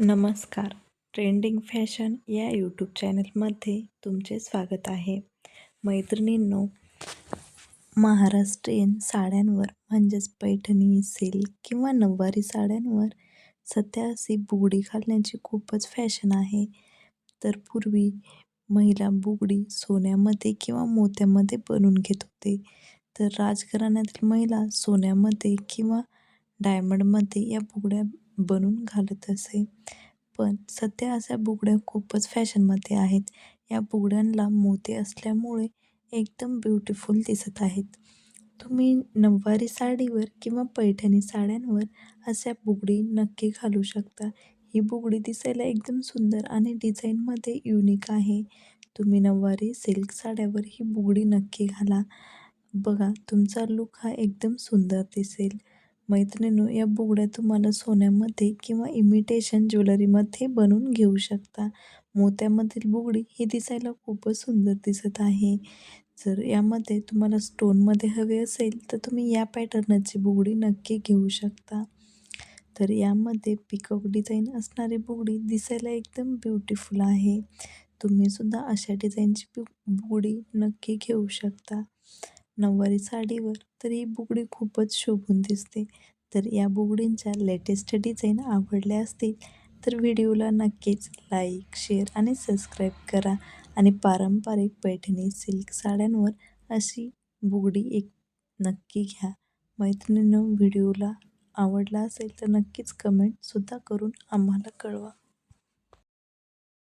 नमस्कार. Trending fashion या YouTube चॅनलमध्ये तुमचे स्वागत आहे. मैत्रिणींनो महाराष्ट्रीयन साड्यांवर म्हणजेच पैठणी सिल्क किंवा नऊवारी साड्यांवर सध्या अशी बुगडी घालण्याची खूपच फॅशन आहे. तर पूर्वी महिला बुगडी सोन्यामध्ये किंवा मोत्यामध्ये बनवून घेत होते. तर राजघराण्यातील महिला सोन्यामध्ये किंवा डायमंडमध्ये या बुगड्या बनवून घालत असे. पण सध्या अशा बुगड्या खूपच फॅशनमध्ये आहेत. या बुगड्यांला मोती असल्यामुळे एकदम ब्युटिफुल दिसत आहेत. तुम्ही नऊवारी साडीवर किंवा पैठणी साड्यांवर अशा बुगडी नक्की घालू शकता. ही बुगडी दिसायला एकदम सुंदर आणि डिझाईनमध्ये युनिक आहे. तुम्ही नऊवारी सिल्क साड्यावर ही बुगडी नक्की घाला. बघा तुमचा लुक हा एकदम सुंदर दिसेल. मैत्रिणींनो या बुगड्या तुम्हाला सोन्यामध्ये किंवा इमिटेशन ज्वेलरीमध्ये बनवून घेऊ शकता. मोत्यामधील बुगडी ही दिसायला खूपच सुंदर दिसत आहे. जर यामध्ये तुम्हाला स्टोनमध्ये हवे असेल तर तुम्ही या पॅटर्नची बुगडी नक्की घेऊ शकता. तर यामध्ये पिकअप डिझाईन असणारी बुगडी दिसायला एकदम ब्युटिफुल आहे. तुम्हीसुद्धा अशा डिझाईनची बुगडी नक्की घेऊ शकता. नऊवारी साडीवर तर ही बुगडी खूपच शोभून दिसते. तर या बुगडींच्या लेटेस्ट डिझाईन आवडल्या असतील तर व्हिडिओला नक्कीच लाईक शेअर आणि सबस्क्राईब करा. आणि पारंपरिक पैठणी सिल्क साड्यांवर अशी बुगडी एक नक्की घ्या. मैत्रिणीनं व्हिडिओला आवडला असेल तर नक्कीच कमेंटसुद्धा करून आम्हाला कळवा.